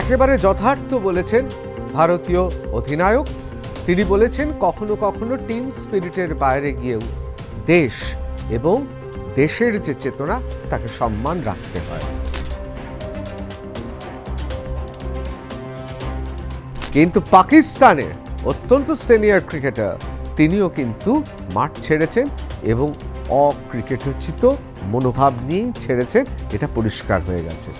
একেবারে যথার্থ বলেছেন ভারতীয় অধিনায়ক। তিনি বলেছেন, কখনো কখনো টিম স্পিরিটের বাইরে গিয়েও দেশ এবং দেশের যে চেতনা, তাকে সম্মান রাখতে হয়। কিন্তু পাকিস্তানের অত্যন্ত সিনিয়র ক্রিকেটার তিনিও কিন্তু মাঠ ছেড়েছেন এবং অক্রিকেটোচিত মনোভাব নিয়েই ছেড়েছেন, এটা পরিষ্কার হয়ে গেছে।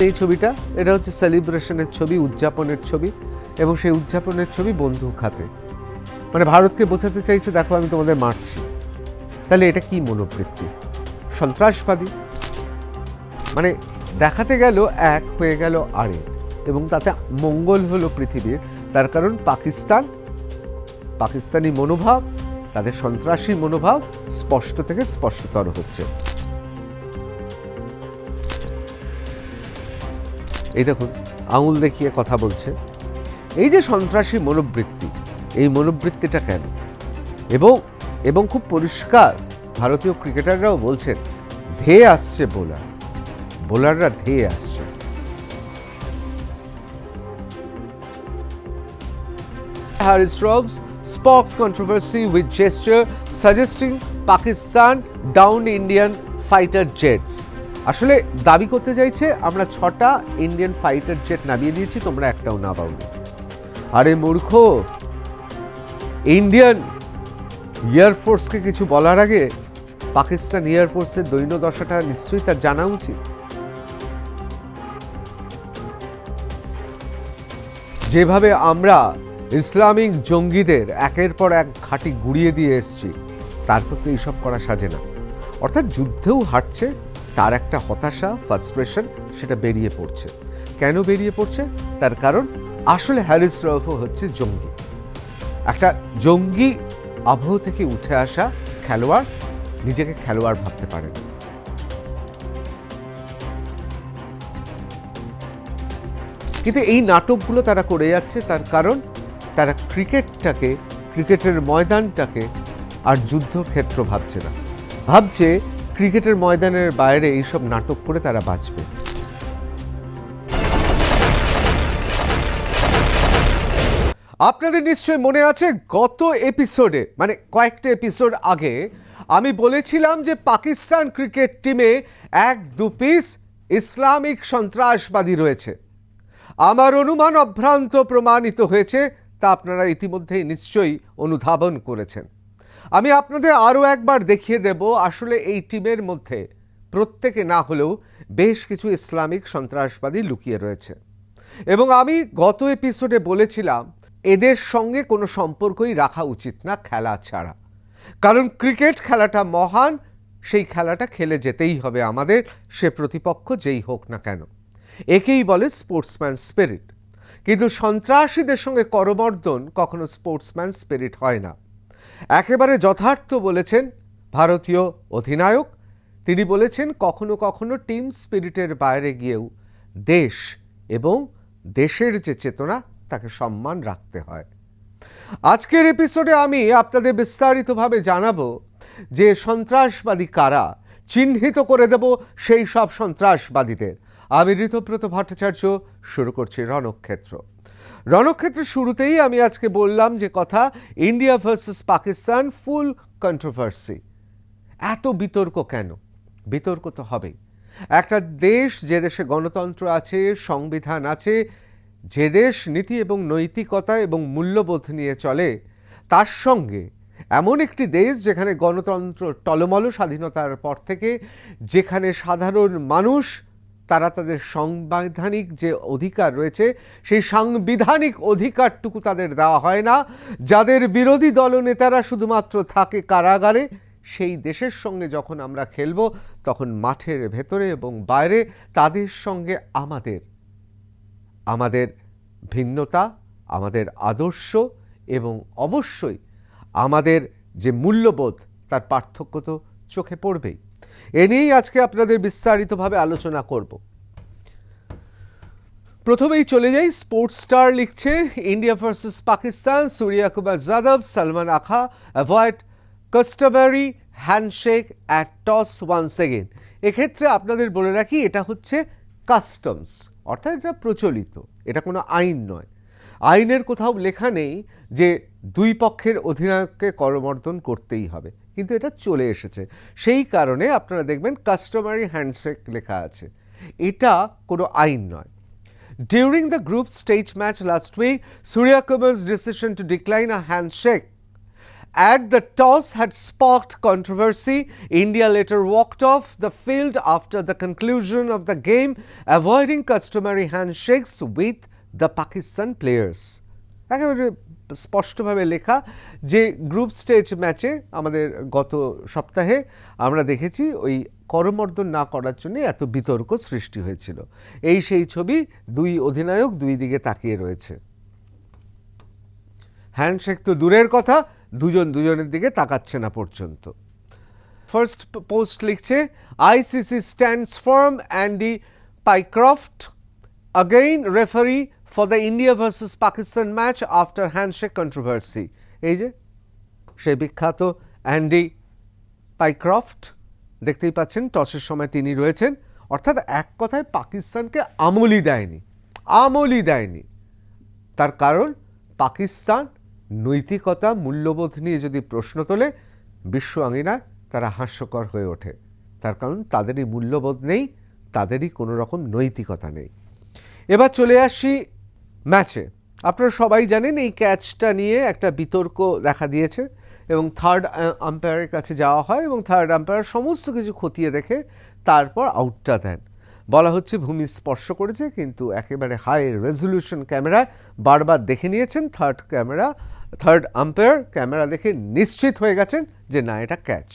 এই ছবিটা, এটা হচ্ছে সেলিব্রেশনের ছবি, উদযাপনের ছবি, এবং সেই উদযাপনের ছবি বন্দুক খাতে। মানে ভারতকে বোঝাতে চাইছে, দেখো আমি তোমাদের মারছি। তাহলে এটা কি মনোবৃত্তি? সন্ত্রাসবাদী? মানে দেখাতে গেল এক, হয়ে গেল আরেক, এবং তাতে মঙ্গল হলো পৃথিবীর। তার কারণ পাকিস্তান, পাকিস্তানি মনোভাব, তাদের সন্ত্রাসী মনোভাব স্পষ্ট থেকে স্পষ্টতর হচ্ছে। এই দেখুন, আঙুল দেখিয়ে কথা বলছে। এই যে সন্ত্রাসী মনোবৃত্তি, এই মনোবৃত্তিটা কেন? এবং এবং খুব পরিষ্কার, ভারতীয় ক্রিকেটাররাও বলছেন, ধেয়ে আসছে বোলার। বোলাররা ধেয়ে আসছে। Harry Strobes sparks controversy with gesture suggesting Pakistan down Indian fighter jets. আসলে দাবি করতে চাইছে, আমরা ছটা ইন্ডিয়ান ফাইটার জেট নামিয়ে দিয়েছি, তোমরা একটাও না পাওনি। আরে মূর্খ ইন্ডিয়ান এয়ারফোর্সকে কিছু বলার আগে পাকিস্তান এয়ারফোর্সের দৈন্য দশাটা নিশ্চয়ই তার জানা উচিত। যেভাবে আমরা ইসলামিক জঙ্গিদের একের পর এক ঘাঁটি গুড়িয়ে দিয়ে এসছি তারপর তো এইসব করা সাজে না। অর্থাৎ যুদ্ধেও হাঁটছে তার একটা হতাশা ফ্রাস্ট্রেশন সেটা বেরিয়ে পড়ছে। কেন বেরিয়ে পড়ছে? তার কারণ আসলে হ্যারিস রফও হচ্ছে জঙ্গি। একটা জঙ্গি আবহ থেকে উঠে আসা খেলোয়াড় নিজেকে খেলোয়াড় ভাবতে পারে কিন্তু এই নাটকগুলো তারা করে যাচ্ছে তার কারণ তারা ক্রিকেটটাকে, ক্রিকেটের ময়দানটাকে আর যুদ্ধক্ষেত্র ভাবছে না। ভাবছে ক্রিকেটের ময়দানের বাইরে এইসব নাটক করে তারা বাঁচবে। আপনাদের নিশ্চয়ই মনে আছে, গত এপিসোডে মানে কয়েকটা এপিসোড আগে, আমি বলেছিলাম যে পাকিস্তান ক্রিকেট টিমে এক দু পিস ইসলামিক সন্ত্রাসবাদী রয়েছে। আমার অনুমান অভ্রান্ত প্রমাণিত হয়েছে, তা আপনারা ইতিমধ্যেই নিশ্চয়ই অনুধাবন করেছেন। আমি আপনাদের আরও একবার দেখিয়ে দেব, আসলে এই টিমের মধ্যে প্রত্যেকে না হলেও বেশ কিছু ইসলামিক সন্ত্রাসবাদী লুকিয়ে রয়েছে। এবং আমি গত এপিসোডে বলেছিলাম, এদের সঙ্গে কোনো সম্পর্কই রাখা উচিত না খেলা ছাড়া। কারণ ক্রিকেট খেলাটা মহান, সেই খেলাটা খেলে যেতেই হবে আমাদের, সে প্রতিপক্ষ যেই হোক না কেন। একেই বলে স্পোর্টসম্যান স্পিরিট কিন্তু সন্ত্রাসীদের সঙ্গে করমর্দন কখনো স্পোর্টসম্যান স্পিরিট হয় না। একেবারে যথার্থ বলেছেন ভারতীয় অধিনায়ক। তিনি বলেছেন, কখনো কখনো টিম স্পিরিটের বাইরে গিয়েও দেশ এবং দেশের যে চেতনা, তাকে সম্মান রাখতে হয়। আজকের এপিসোডে আমি আপনাদের বিস্তারিতভাবে জানাব যে সন্ত্রাসবাদী কারা চিহ্নিত করে দেব সেই সব সন্ত্রাসবাদীদের। আমি ঋতব্রত ভট্টাচার্য, শুরু করছি রণক্ষেত্র। রণক্ষেত্রের শুরুতেই আমি আজকে বললাম যে কথা, India versus Pakistan, full controversy. এত বিতর্ক কেন? বিতর্ক তো হবেই। একটা দেশ, যে দেশে গণতন্ত্র আছে, সংবিধান আছে, যে দেশ নীতি এবং নৈতিকতা এবং মূল্যবোধ নিয়ে চলে, তার সঙ্গে এমন একটি দেশ যেখানে গণতন্ত্র টলমল স্বাধীনতার পর থেকে, যেখানে সাধারণ মানুষ তারা তাদের সাংবিধানিক যে অধিকার রয়েছে, সেই সাংবিধানিক অধিকারটুকু তাদের দেওয়া হয় না। যাদের বিরোধী দলনেতারা শুধুমাত্র থাকে কারাগারে, সেই দেশের সঙ্গে যখন আমরা খেলব, তখন মাঠের ভেতরে এবং বাইরে তাদের সঙ্গে আমাদের আমাদের ভিন্নতা, আমাদের আদর্শ এবং অবশ্যই আমাদের যে মূল্যবোধ, তার পার্থক্য তো চোখে পড়বেই। এ নিয়েই আজকে আপনাদের বিস্তারিতভাবে আলোচনা করব। প্রথমেই চলে যাই, স্পোর্টস স্টার লিখছে, India versus Pakistan Surya Kumar Yadav, Salman Agha, avoid customary handshake at toss once again এক্ষেত্রে আপনাদের বলে রাখি, এটা হচ্ছে কাস্টমস, অর্থাৎ এটা প্রচলিত, এটা কোনো আইন নয়। আইনের কোথাও লেখা নেই যে দুই পক্ষের অধিনায়ককে করমর্দন করতেই হবে। কিন্তু এটা চলে এসেছে। সেই কারণে আপনারা দেখবেন কাস্টমারি হ্যান্ডশেক লেখা আছে। এটা কোনো আইন নয়। During the group stage match last week Surya Kumar's decision to decline a handshake at the toss had sparked controversy India later walked off the field after the conclusion of the game avoiding customary handshakes with the Pakistan players একেবারে স্পষ্টভাবে লেখা যে group stage ম্যাচে আমাদের গত সপ্তাহে আমরা দেখেছি ওই করমর্দন না করার জন্য এত বিতর্ক সৃষ্টি হয়েছিল। এই সেই ছবি দুই অধিনায়ক দুই দিকে তাকিয়ে রয়েছে। হ্যান্ডশেক তো দূরের কথা, দুজন দুজনের দিকে তাকাচ্ছে না পর্যন্ত। ফার্স্ট পোস্ট লিখছে, ICC stands firm, Andy Pycroft. again referee for the India versus Pakistan match after handshake controversy. এই যে, সেই বিখ্যাত অ্যান্ডি পাইক্রফট দেখতেই পাচ্ছেন টসের সময় তিনি রয়েছেন। অর্থাৎ এক কথায় পাকিস্তানকে আমলই দেয়নি আমলই দেয়নি। তার কারণ, পাকিস্তান নৈতিকতা, মূল্যবোধ নিয়ে যদি প্রশ্ন তোলে, বিশ্ব আঙিনায় তারা হাস্যকর হয়ে ওঠে। তার কারণ, তাদেরই মূল্যবোধ নেই, তাদেরই কোনো রকম নৈতিকতা নেই। এবার চলে আসি ম্যাচে। আপনারা সবাই জানেন এই ক্যাচটা নিয়ে একটা বিতর্ক দেখা দিয়েছে এবং থার্ড আম্পায়ারের কাছে যাওয়া হয় এবং থার্ড আম্পায়ার সমস্ত কিছু খতিয়ে দেখে তারপর আউটটা দেন। বলা হচ্ছে ভূমি স্পর্শ করেছে কিন্তু একেবারে হাই রেজলিউশন ক্যামেরায় বারবার দেখে নিয়েছেন। Third camera third umpire camera দেখে নিশ্চিত হয়ে গেছেন যে না, এটা catch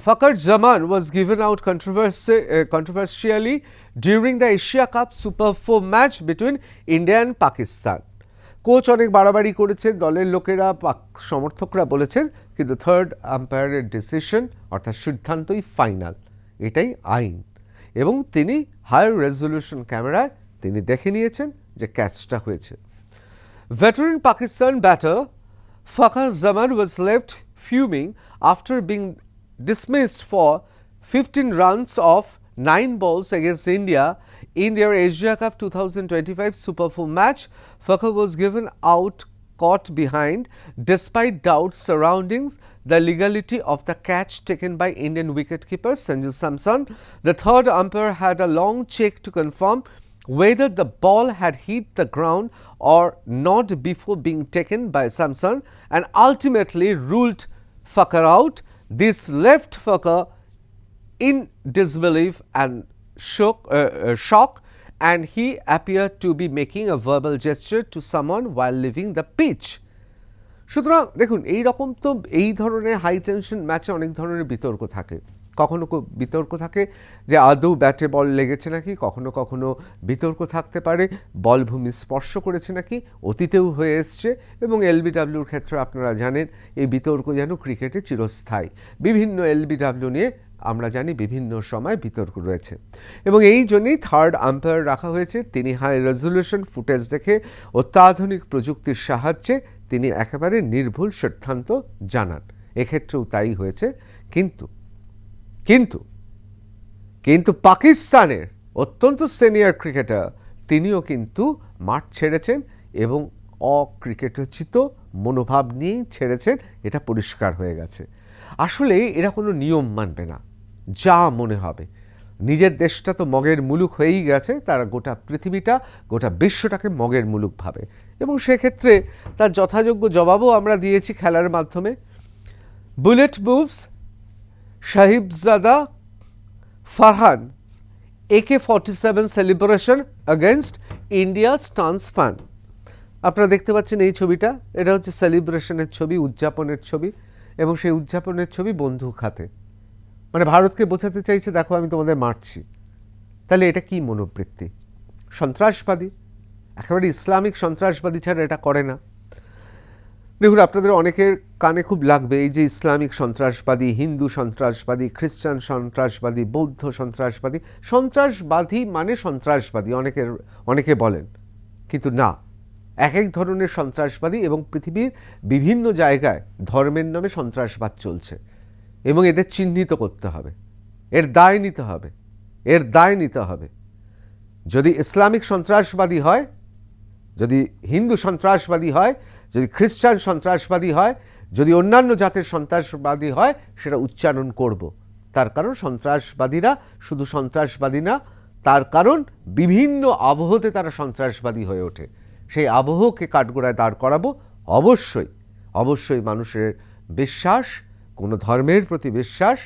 Fakar Zaman was given out controversy, uh, controversially during the Asia Cup Super 4 match between India and Pakistan. Coach অনেক বাড়াবাড়ি করেছেন দলের লোকেরা সমর্থকরা বলেছেন কিন্তু থার্ড আম্পায়ারের ডিসিশন অর্থাৎ সিদ্ধান্তই ফাইনাল এটাই আইন এবং তিনি হায়ার রেজলিউশন ক্যামেরায় তিনি দেখে নিয়েছেন যে ক্যাচটা হয়েছে Veteran Pakistan batter Fakhar Zaman was left fuming after being dismissed for 15 runs off 9 balls against India in their Asia Cup 2025 Super 4 match. Fakhar was given out caught behind despite doubts surrounding the legality of the catch taken by Indian wicketkeeper Sanju Samson. The third umpire had a long check to confirm whether the ball had hit the ground or not before being taken by Samson and ultimately ruled Fakhar out. This left Fakar in disbelief and shock, uh, uh, shock and he appeared to be making a verbal gesture to someone while leaving the pitch. সুতরাং দেখুন এই রকম তো এই ধরনের high tension ম্যাচে অনেক ধরনের বিতর্ক থাকে কখনো বিতর্ক থাকে যে আদৌ ব্যাটে বল লেগেছে নাকি? কখনো কখনো বিতর্ক থাকতে পারে বল ভূমি স্পর্শ করেছে নাকি? অতীতেও হয়ে এসছে এবং এলবিডাব্লিউর ক্ষেত্রে আপনারা জানেন এই বিতর্ক যেন ক্রিকেটে চিরস্থায়ী। বিভিন্ন এলবিডাব্লিউ নিয়ে আমরা জানি বিভিন্ন সময় বিতর্ক রয়েছে এবং এই জন্যেই থার্ড আম্পায়ার রাখা হয়েছে। তিনি হাই রেজলিউশন ফুটেজ দেখে অত্যাধুনিক প্রযুক্তির সাহায্যে তিনি একেবারে নির্ভুল সিদ্ধান্ত জানান। এক্ষেত্রেও তাই হয়েছে। কিন্তু কিন্তু কিন্তু পাকিস্তানের অত্যন্ত সিনিয়র ক্রিকেটার তিনিও কিন্তু মাঠ ছেড়েছেন এবং অক্রিকেটোচিত মনোভাব নিয়েই ছেড়েছেন, এটা পরিষ্কার হয়ে গেছে। আসলে এরা কোনো নিয়ম মানবে না, যা মনে হবে। নিজের দেশটা তো মগের মুলুক হয়েই গেছে, তারা গোটা পৃথিবীটা, গোটা বিশ্বটাকে মগের মুলুক ভাবে। এবং সেক্ষেত্রে তার যথাযোগ্য জবাবও আমরা দিয়েছি খেলার মাধ্যমে। Bullet moves Sahibzada Farhan AK forty seven celebration against India stuns fan আপনারা দেখতে পাচ্ছেন এই ছবিটা। এটা হচ্ছে সেলিব্রেশনের ছবি, উদযাপনের ছবি এবং সেই উদযাপনের ছবি বন্দুক হাতে মানে ভারতকে বোঝাতে চাইছে, দেখো আমি তোমাদের মারছি। তাহলে এটা কি মনোবৃত্তি? সন্ত্রাসবাদী? একেবারে ইসলামিক সন্ত্রাসবাদী ছাড়া এটা করে না। দেখুন, আপনাদের অনেকের কানে খুব লাগবে এই যে ইসলামিক সন্ত্রাসবাদী, হিন্দু সন্ত্রাসবাদী, খ্রিস্টান সন্ত্রাসবাদী, বৌদ্ধ সন্ত্রাসবাদী। সন্ত্রাসবাদী মানে সন্ত্রাসবাদী, অনেকের, অনেকে বলেন। কিন্তু না এক এক ধরনের সন্ত্রাসবাদী এবং পৃথিবীর বিভিন্ন জায়গায় ধর্মের নামে সন্ত্রাসবাদ চলছে এবং এদের চিহ্নিত করতে হবে, এর দায় নিতে হবে, এর দায় নিতে হবে। যদি ইসলামিক সন্ত্রাসবাদী হয়, যদি হিন্দু সন্ত্রাসবাদী হয় যদি খ্রিস্টান সন্ত্রাসবাদী হয়, যদি অন্যান্য জাতের সন্ত্রাসবাদী হয়, সেটা উচ্চারণ করব। তার কারণ সন্ত্রাসবাদীরা শুধু সন্ত্রাসবাদী না, তার কারণ বিভিন্ন আবহতে তারা সন্ত্রাসবাদী হয়ে ওঠে। সেই আবহকে কাঠগোড়ায় দাঁড় করাবো। অবশ্যই অবশ্যই মানুষের বিশ্বাস, কোনো ধর্মের প্রতি বিশ্বাস,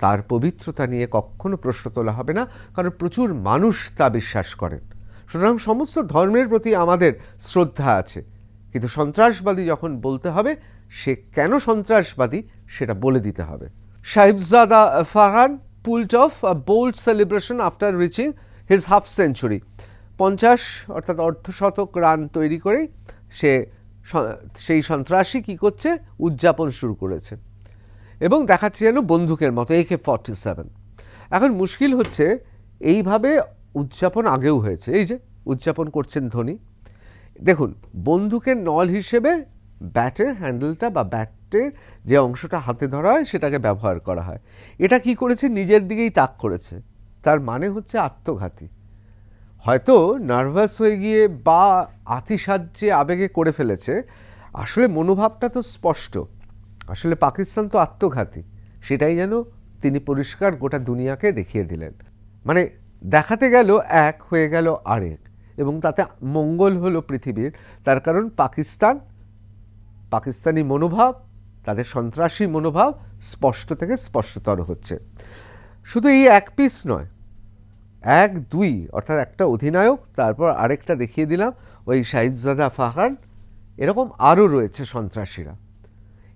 তার পবিত্রতা নিয়ে কখনো প্রশ্ন তোলা হবে না, কারণ প্রচুর মানুষ তা বিশ্বাস করেন। সুতরাং সমস্ত ধর্মের প্রতি আমাদের শ্রদ্ধা আছে। কিন্তু সন্ত্রাসবাদী যখন বলতে হবে, সে কেন সন্ত্রাসবাদী সেটা বলে দিতে হবে। Sahibzada Farhan pulled off bold celebration after reaching his half century পঞ্চাশ অর্থাৎ অর্ধশতক রান তৈরি করেই সে সেই সন্ত্রাসী কী করছে? উদযাপন শুরু করেছে। এবং দেখাচ্ছে যেন বন্দুকের মতো একে ফর্টি সেভেন। এখন মুশকিল হচ্ছে, এইভাবে উদযাপন আগেও হয়েছে। এই যে, উদযাপন করছেন ধোনি। দেখুন, বন্দুকের নল হিসেবে ব্যাটের হ্যান্ডেলটা বা ব্যাটের যে অংশটা হাতে ধরা হয়, সেটাকে ব্যবহার করা হয়। এটা কি করেছে? নিজের দিকেই তাক করেছে। তার মানে হচ্ছে আত্মঘাতী। হয়তো নার্ভাস হয়ে গিয়ে বা আতিসাহ্যে আবেগে করে ফেলেছে। আসলে মনোভাবটা তো স্পষ্ট। আসলে পাকিস্তান তো আত্মঘাতী। সেটাই যেন তিনি পরিষ্কার গোটা দুনিয়াকে দেখিয়ে দিলেন। মানে দেখাতে গেল এক, হয়ে গেল আরেক। এবং তাতে মঙ্গল হলো পৃথিবীর। তার কারণ পাকিস্তান, পাকিস্তানি মনোভাব, তাদের সন্ত্রাসী মনোভাব স্পষ্ট থেকে স্পষ্টতর হচ্ছে। শুধু এই এক পিস নয়, এক, দুই, অর্থাৎ একটা অধিনায়ক, তারপর আরেকটা দেখিয়ে দিলাম, ওই সাহিবজাদা ফাহান এরকম আরও রয়েছে সন্ত্রাসীরা।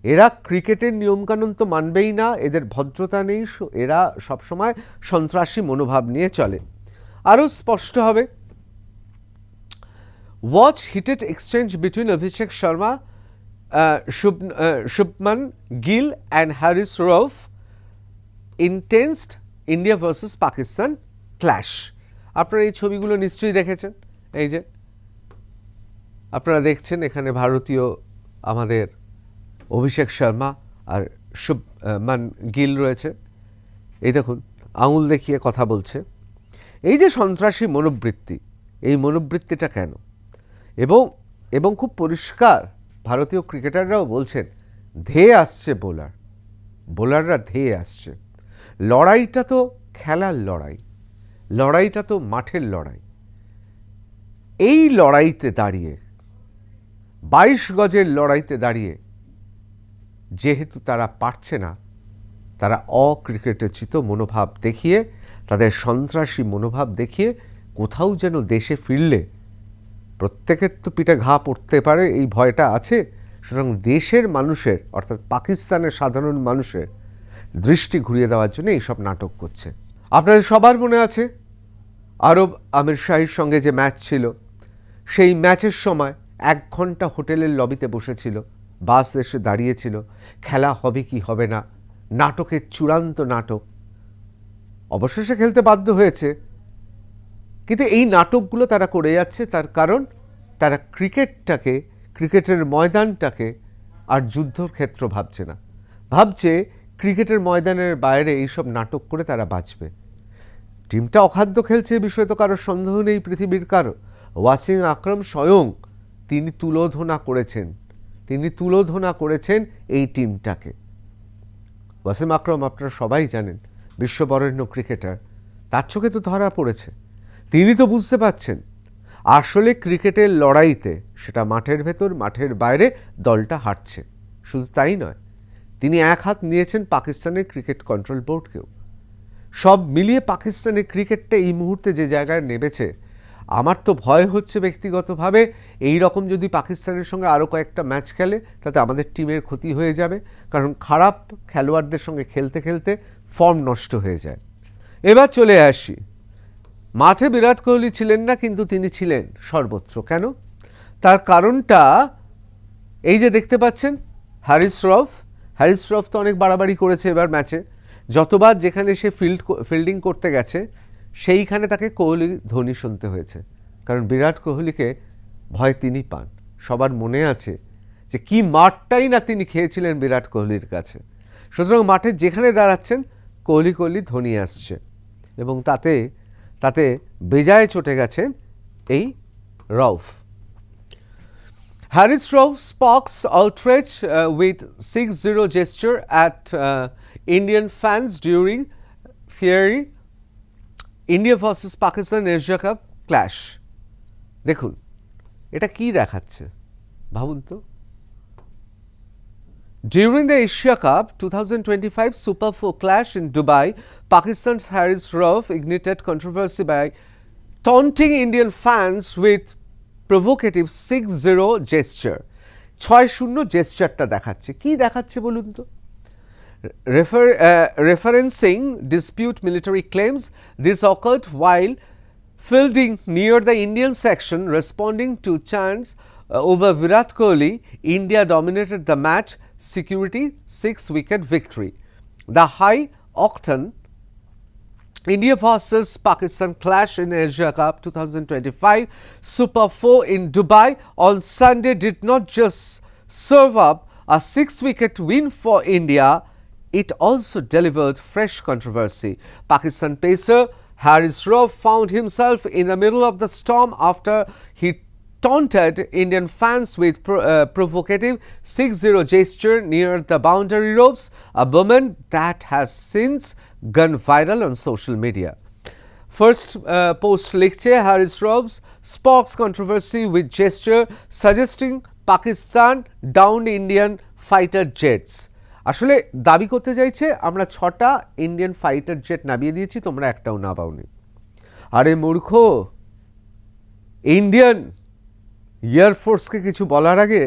এরা ক্রিকেটের নিয়মকানুন তো মানবেই না, এদের ভদ্রতা নেই, এরা সবসময় সন্ত্রাসী মনোভাব নিয়ে চলে। আরও স্পষ্ট হবে Watch heated exchange between Abhishek Sharma, uh, Shub, uh, Shubman Gill, and Harris Rauf intensed India versus Pakistan clash. আপনারা এই ছবিগুলো নিশ্চয়ই দেখেছেন এই যে আপনারা দেখছেন এখানে ভারতীয় আমাদের অভিষেক শর্মা আর শুভমান গিল রয়েছে এই দেখুন আঙুল দেখিয়ে কথা বলছে এই যে সন্ত্রাসী মনোবৃত্তি এই মনোবৃত্তিটা কেন এবং এবং খুব পরিষ্কার ভারতীয় ক্রিকেটাররাও বলছেন, ধেয়ে আসছে বোলার। বোলাররা ধেয়ে আসছে। লড়াইটা তো খেলার লড়াই। লড়াইটা তো মাঠের লড়াই। এই লড়াইতে দাঁড়িয়ে, বাইশ গজের লড়াইতে দাঁড়িয়ে, যেহেতু তারা পারছে না, তারা অক্রিকেটচিত মনোভাব দেখিয়ে, তাদের সন্ত্রাসী মনোভাব দেখিয়ে কোথাও যেন দেশে ফিরলে প্রত্যেকের তো পিঠে ঘা পড়তে পারে, এই ভয়টা আছে। সুতরাং দেশের মানুষের, অর্থাৎ পাকিস্তানের সাধারণ মানুষের দৃষ্টি ঘুরিয়ে দেওয়ার জন্য এইসব নাটক করছে। আপনাদের সবার মনে আছে? আরব আমির শাহির সঙ্গে যে ম্যাচ ছিল, সেই ম্যাচের সময় এক ঘণ্টা হোটেলের লবিতে বসেছিল, বাস এসে দাঁড়িয়েছিল, খেলা হবে কি হবে না, নাটকের চূড়ান্ত নাটক অবশেষে খেলতে বাধ্য হয়েছে কিন্তু এই নাটকগুলো তারা করে যাচ্ছে তার কারণ তারা ক্রিকেটটাকে, ক্রিকেটের ময়দানটাকে আর যুদ্ধর ক্ষেত্র ভাবছে না। ভাবছে ক্রিকেটের ময়দানের বাইরে এইসব নাটক করে তারা বাঁচবে। টিমটা অখাদ্য খেলছে বিষয়ে তো কারোর সন্দেহ নেই পৃথিবীর কারও। ওয়াসিং আকরম স্বয়ং তিনি তুলোধনা করেছেন। তিনি তুলোধনা করেছেন এই টিমটাকে। ওয়াসিম আকরম আপনারা সবাই জানেন, বিশ্ববরেণ্য ক্রিকেটার। তার চোখে তো ধরা পড়েছে। তিনি তো বুঝতে পারছেন। আসলে ক্রিকেটের লড়াইতে সেটা মাঠের ভেতর, মাঠের বাইরে দলটা হারছে শুধু তাই নয়, তিনি এক হাত নিয়েছেন পাকিস্তানের ক্রিকেট কন্ট্রোল বোর্ডকেও। সব মিলিয়ে পাকিস্তানের ক্রিকেটটা এই মুহূর্তে যে জায়গায় নেমেছে, আমার তো ভয় হচ্ছে ব্যক্তিগতভাবে এই রকম যদি পাকিস্তানের সঙ্গে আরও কয়েকটা ম্যাচ খেলে, তাতে আমাদের টিমের ক্ষতি হয়ে যাবে। কারণ খারাপ খেলোয়াড়দের সঙ্গে খেলতে খেলতে ফর্ম নষ্ট হয়ে যায়। এবার চলে আসি মাঠে বিরাট কোহলি ছিলেন না, কিন্তু তিনি ছিলেন সর্বত্র। কেন? তার কারণটা এই যে দেখতে পাচ্ছেন, হ্যারিস রফ। হ্যারিস রফ তো অনেক বাড়াবাড়ি করেছে এবার ম্যাচে। যতবার যেখানে সে ফিল্ড ফিল্ডিং করতে গেছে, সেইখানে তাকে কোহলি ধোনি শুনতে হয়েছে। কারণ বিরাট কোহলিকে ভয় তিনি পান। সবার মনে আছে যে কি মাঠটাই না তিনি খেয়েছিলেন বিরাট কোহলির কাছে। সুতরাং মাঠে যেখানে দাঁড়াচ্ছেন, কোহলি কোহলি ধোনি আসছে। এবং তাতে তাতে বেজায় চটে গেছেন এই Rauf Haris Rauf sparks outrage with six zero gesture at Indian fans during fiery India versus Pakistan Asia Cup clash দেখুন, এটা কি দেখাচ্ছে? ভাবুন তো। During the Asia Cup 2025 Super 4 clash in Dubai, Pakistan's Harris Rauf ignited controversy by taunting Indian fans with provocative 6-0 gesture. ছয় শূন্য জেস্টারটা দেখাচ্ছে কি দেখাচ্ছে বলুন তো Refer, uh, referencing dispute military claims, this occurred while fielding near the Indian section responding to chants uh, Uh, over Virat Kohli, India dominated the match security six wicket victory. The high octane India versus Pakistan clash in Asia Cup 2025 Super 4 in Dubai on Sunday did not just serve up a six wicket win for India, it also delivered fresh controversy. Pakistan pacer Harris Rauf found himself in the middle of the storm after he taunted Indian fans with pro- uh, provocative 6-0 gesture near the boundary ropes, a moment that has since gone viral on social media. First uh, post লিখছে Haris Rauf's sparks controversy with gesture suggesting Pakistan downed Indian fighter jets. আসলে দাবি করতে চাইছে আমরা ছটা Indian fighter jet নামিয়ে দিয়েছি তোমরা একটাও না পাওনি আরে মূর্খ ইন্ডিয়ান এয়ারফোর্সকে কিছু বলার আগে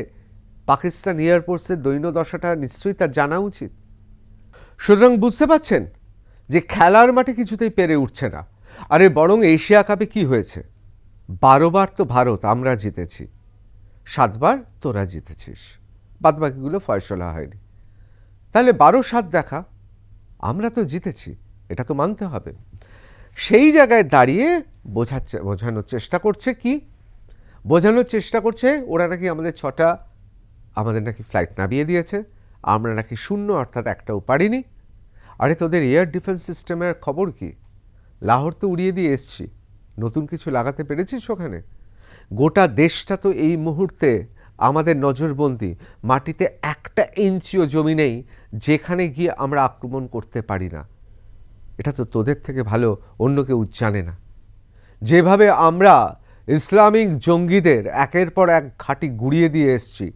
পাকিস্তান এয়ারফোর্সের দৈন্য দশাটা নিশ্চয়ই তার জানা উচিত। সুতরাং বুঝতে পারছেন যে খেলার মাঠে কিছুতেই পেরে উঠছে না। আরে বরং এশিয়া কাপে কি হয়েছে? বারোবার তো ভারত, আমরা জিতেছি। সাতবার তোরা জিতেছিস। বাদবাকিগুলো ফয়সলা হয়নি। তাহলে বারো সাত দেখা, আমরা তো জিতেছি, এটা তো মানতে হবে। সেই জায়গায় দাঁড়িয়ে বোঝাচ্ছে, বোঝানোর চেষ্টা করছে কি? বোঝানোর চেষ্টা করছে, ওরা নাকি আমাদের ছটা, আমাদের নাকি ফ্লাইট নামিয়ে দিয়েছে, আমরা নাকি শূন্য অর্থাৎ একটাও পারিনি। আরে তোদের এয়ার ডিফেন্স সিস্টেমের খবর কি? লাহোর তো উড়িয়ে দিয়ে এসছি। নতুন কিছু লাগাতে পেরেছিস ওখানে? গোটা দেশটা তো এই মুহূর্তে আমাদের নজরবন্দি, মাটিতে একটা ইঞ্চিও জমি নেই, যেখানে গিয়ে আমরা আক্রমণ করতে পারি না। এটা তো তোদের থেকে ভালো, অন্য কেউ জানে না। যেভাবে আমরা ইসলামিক জঙ্গিদের একের পর এক ঘাঁটি গুড়িয়ে দিয়ে এসছি।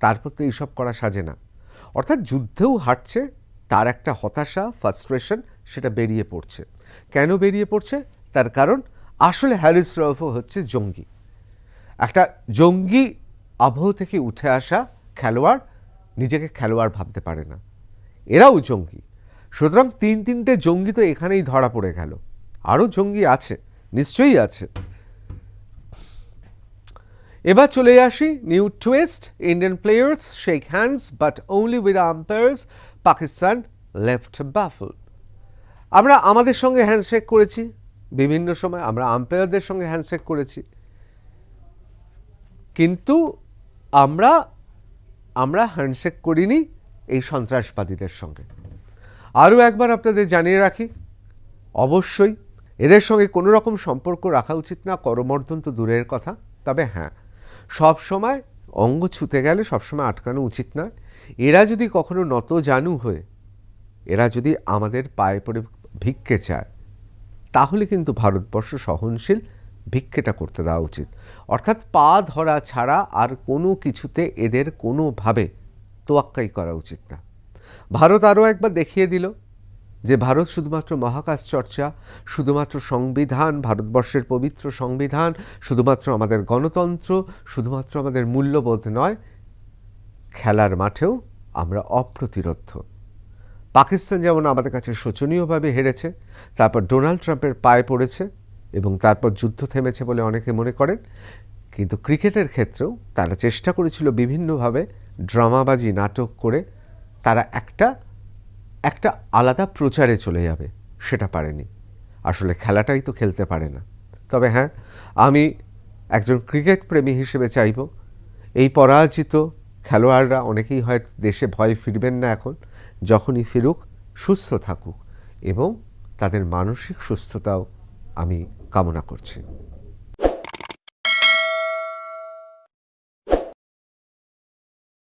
তারপর তো এইসব করা সাজে না। অর্থাৎ যুদ্ধেও হাঁটছে, তার একটা হতাশা ফ্রাস্ট্রেশন সেটা বেরিয়ে পড়ছে। কেন বেরিয়ে পড়ছে? তার কারণ আসলে হ্যারিস রফও হচ্ছে জঙ্গি। একটা জঙ্গি আবহ থেকে উঠে আসা খেলোয়াড় নিজেকে খেলোয়াড় ভাবতে পারে না। এরাও জঙ্গি। সুতরাং তিন তিনটে জঙ্গি তো এখানেই ধরা পড়ে গেল। আরও জঙ্গি আছে, নিশ্চয়ই আছে। এবার চলে আসি new twist Indian players shake hands but only with umpires Pakistan left baffled আমরা আমাদের সঙ্গে হ্যান্ডশেক করেছি, বিভিন্ন সময় আমরা আম্পায়ারদের সঙ্গে হ্যান্ডশেক করেছি। কিন্তু আমরা আমরা হ্যান্ডশেক করিনি এই সন্ত্রাসবাদীদের সঙ্গে। আরও একবার আপনাদের জানিয়ে রাখি, অবশ্যই এদের সঙ্গে কোনো রকম সম্পর্ক রাখা উচিত না, করমর্দন তো দূরের কথা, তবে হ্যাঁ সব সময় অঙ্গ ছুতে গেলে সবসময় আটকানো উচিত নয়। এরা যদি কখনো নত জানু হয়ে, এরা যদি আমাদের পায়ে পড়ে ভিক্ষে চায়, তাহলে কিন্তু ভারতবর্ষ সহনশীল ভিক্ষেটা করতে দেওয়া উচিত। অর্থাৎ পা ধরা ছাড়া আর কোনো কিছুতে এদের কোনোভাবে তোয়াক্কাই করা উচিত না। ভারত আরও একবার দেখিয়ে দিল যে ভারত শুধুমাত্র মহাকাশ চর্চা, শুধুমাত্র সংবিধান, ভারতবর্ষের পবিত্র সংবিধান, শুধুমাত্র আমাদের গণতন্ত্র, শুধুমাত্র আমাদের মূল্যবোধ নয়, খেলার মাঠেও আমরা অপ্রতিরোধ্য। পাকিস্তান যেমন আমাদের কাছে শোচনীয়ভাবে হেরেছে, তারপর ডোনাল্ড ট্রাম্পের পায়ে পড়েছে এবং তারপর যুদ্ধ থেমেছে বলে অনেকে মনে করেন, কিন্তু ক্রিকেটের ক্ষেত্রেও তারা চেষ্টা করেছিল বিভিন্নভাবে ড্রামাবাজি নাটক করে তারা একটা একটা আলাদা প্রচারে চলে যাবে, সেটা পারেনি। আসলে খেলাটাই তো খেলতে পারে না। তবে হ্যাঁ আমি একজন ক্রিকেট প্রেমী হিসেবে চাইব। এই পরাজিত খেলোয়াড়রা অনেকেই হয় দেশে ভয় ফিরবেন না এখন, যখনই ফিরুক, সুস্থ থাকুক এবং তাদের মানসিক সুস্থতাও আমি কামনা করছি।